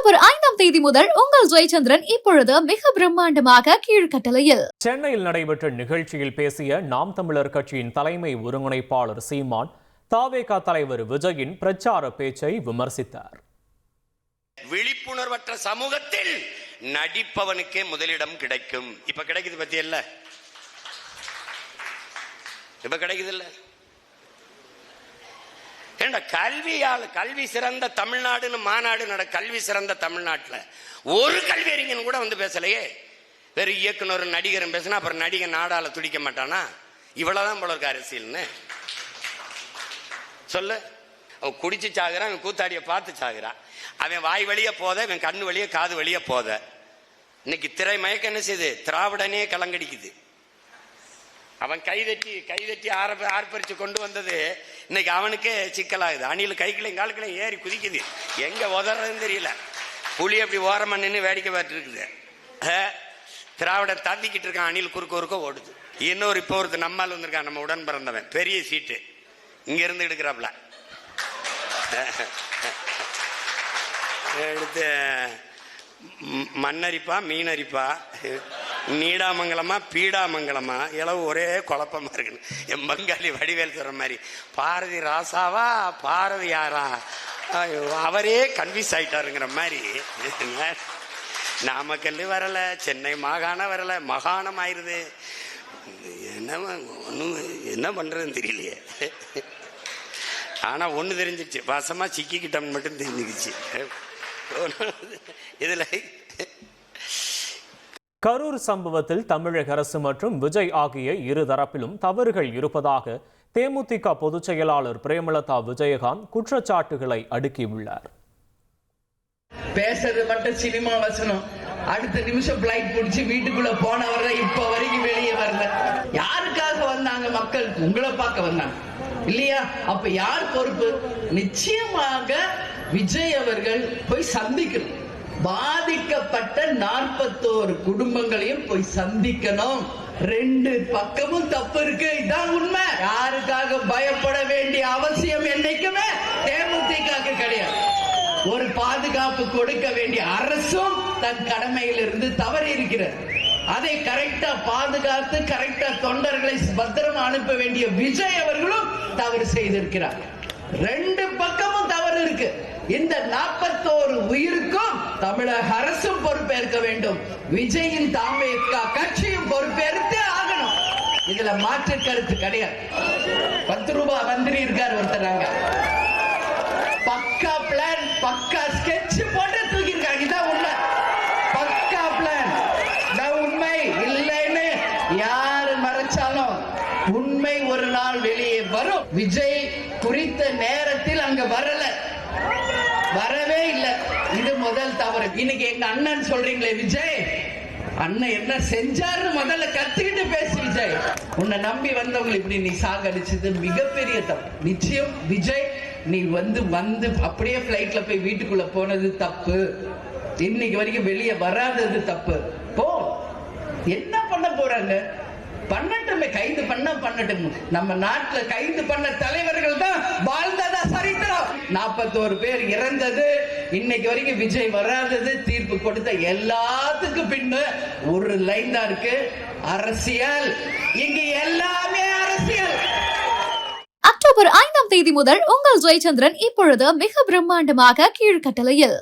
October ஐந்தாம் தேதி முதல் உங்கள் ஜெயச்சந்திரன் இப்பொழுது மிக பிரம்மாண்டமாக கீழ்கட்டளையில். சென்னையில் நடைபெற்ற நிகழ்ச்சியில் பேசிய நாம் தமிழர் கட்சியின் தலைமை ஒருங்கிணைப்பாளர் சீமான் தாவேகா தலைவர் விஜயின் பிரச்சார பேச்சை விமர்சித்தார். விழிப்புணர்வற்ற சமூகத்தில் நடிப்பவனுக்கே முதலிடம் கிடைக்கும். இப்ப கிடைக்குது பத்தி இல்ல இப்ப கிடைக்குது இல்ல ஏன்னா கல்வியால் கல்வி சிறந்த தமிழ்நாடுன்னு மாநாடு நட கல்வி சிறந்த தமிழ்நாட்டில். ஒரு கல்வி அறிஞன் கூட வந்து பேசலையே. வெறும் இயக்குனர் நடிகரும் பேசினா அப்புறம் நடிகன் நாடால துடிக்க மாட்டானா? இவ்வளோதான் போல இருக்கு அரசியல்னு. சொல்லு. அவன் குடிச்சு சாகுறான் அவன் கூத்தாடியை பார்த்து சாகுறான். அவன் வாய் வழியே போத அவன் கண்ணு வழியே காது வழியே போத. இன்னைக்கு திரை மயக்கம் என்ன செய்யுது? திராவிடனே கலங்கடிக்குது. அவன் கைதட்டி கைதட்டி ஆரப்ப ஆர்ப்பரித்து கொண்டு வந்தது இன்னைக்கு அவனுக்கே சிக்கலாகுது. அணில் கைக்கிளையும் கால்களையும் ஏறி குதிக்குது. எங்கே உதறதுன்னு தெரியல. புலி அப்படி ஓரமாக நின்று வேடிக்கை பார்த்துருக்குது. இருக்குது திராவிடம் தந்திக்கிட்டு இருக்கான் அணில் குறுக்க குறுக்க ஓடுது. இன்னொரு இப்போ ஒருத்தர் நம்மால் வந்திருக்கான் நம்ம உடன் பிறந்தவன். பெரிய சீட்டு. இங்க இருந்து எடுக்கிறாப்ல எடுத்து மண்ணரிப்பா மீனரிப்பா. நீடாமங்கலமா பீடாமங்கலமா இளவு ஒரே குழப்பமா இருக்கு என் பங்காளி வடிவேல் சொல்ற மாதிரி பாரதி ராசாவா? பாரதி யாரா? அவரே கன்ஃபியூஸ் ஆயிட்டாருங்கிற மாதிரி. நாமக்கல் வரல சென்னை மாகாணம் வரல மகாணம் ஆயிருது. என்ன ஒன்றும் என்ன பண்ணுறதுன்னு தெரியலையே. ஆனால் ஒன்று தெரிஞ்சிச்சு வாசமாக சிக்கிக்கிட்டோம்னு மட்டும் தெரிஞ்சுக்கிச்சு. இதில் கரூர் சம்பவத்தில் தமிழக அரசு மற்றும் விஜய் ஆகிய இரு தரப்பிலும் தவறுகள் இருப்பதாக தேமுதிக பொதுச் செயலாளர் பிரேமலதா விஜயகாந்த் குற்றச்சாட்டுகளை அடுக்கியுள்ளார். பேசுறது மட்டும் சினிமா வசனம். அடுத்த நிமிஷம் பிளைட் பிடிச்சி வீட்டுக்குள்ள போனவர இப்ப வரைக்கும் வெளியே வரல. யாருக்காக வந்தாங்க மக்கள்? உங்களை பார்க்க வந்தாங்க. இல்லையா? அப்ப யார் பொறுப்பு? நிச்சயமாக விஜய் அவர்கள் போய் சந்திக்கணும். பாதிக்கப்பட்ட நாற்பத்தோரு குடும்பங்களையும் போய் சந்திக்கணும். ரெண்டு பக்கமும் தப்பு இருக்கு இதான் உண்மை. யாருக்காக பயப்பட வேண்டிய அவசியம் என்னைக்குமே? தேமுதிக கிடையாது. ஒரு பாதுகாப்பு கொடுக்க வேண்டிய அரசும் தன் கடமையிலிருந்து தவறி இருக்கிறது. அதை கரெக்டா பாதுகாத்து கரெக்டா தொண்டர்களை பத்திரம் அனுப்ப வேண்டிய விஜய் அவர்களும் தவறு செய்திருக்கிறார். ரெண்டு பக்கமும் தவறு இருக்கு. இந்த நாற்பத்தோரு உயிர் தமிழக அரசும் பொறுப்பேற்க வேண்டும். விஜயின் தாமேக்கா கட்சியும் பொறுப்பேற்று ஆகணும். இதுல மாற்று கருத்து கிடையாது. பத்து ரூபாய் மந்திரி இருக்கார் ஒருத்தர் அங்க. பக்கா பிளான் பக்கா ஸ்கெட்ச் போட்டு தூக்கியிருக்காங்க இதான் உண்மை. பக்கா பிளான் நான் உண்மை இல்லைன்னு யாரு மறைச்சாலும் உண்மை ஒரு நாள் வெளியே வரும். விஜய் குறித்த நேரத்தில் அங்க வரல. வரவே இல்லை. இது முதல் தவறு. இன்னைக்கு எங்க அண்ணன் சொல்றீங்களே விஜய் அண்ணன் என்ன செஞ்சாருன்னு முதல்ல கத்துக்கிட்டு பேசு விஜய். உன்னை நம்பி வந்தவங்களை இப்படி நீ சாகடிச்சது மிகப்பெரிய தப்பு. நிச்சயம் விஜய் நீ வந்து வந்து அப்படியே பிளைட்ல போய் வீட்டுக்குள்ள போனது தப்பு. இன்னைக்கு வரைக்கும் வெளியே வராதது தப்பு. போ. என்ன பண்ண போறாங்க? பண்ணட்டுமே கைது பண்ண பண்ணட்டும் நம்ம நாட்டுல கைது பண்ண தலைவர்கள் தான் வாழ்ந்ததா சரித்திரம். நாற்பத்தோரு பேர் இறந்தது. இன்னைக்கு வரைக்கும் விஜய் வராதது தீர்ப்பு கொடுத்த எல்லாத்துக்கும் பின்ன ஒரு லைன் தான் இருக்கு. அரசியல். இங்க எல்லாமே அரசியல். அக்டோபர் ஐந்தாம் தேதி முதல் உங்கள் ஜெயச்சந்திரன் இப்பொழுது மிக பிரம்மாண்டமாக கீழ்கட்டளையில்.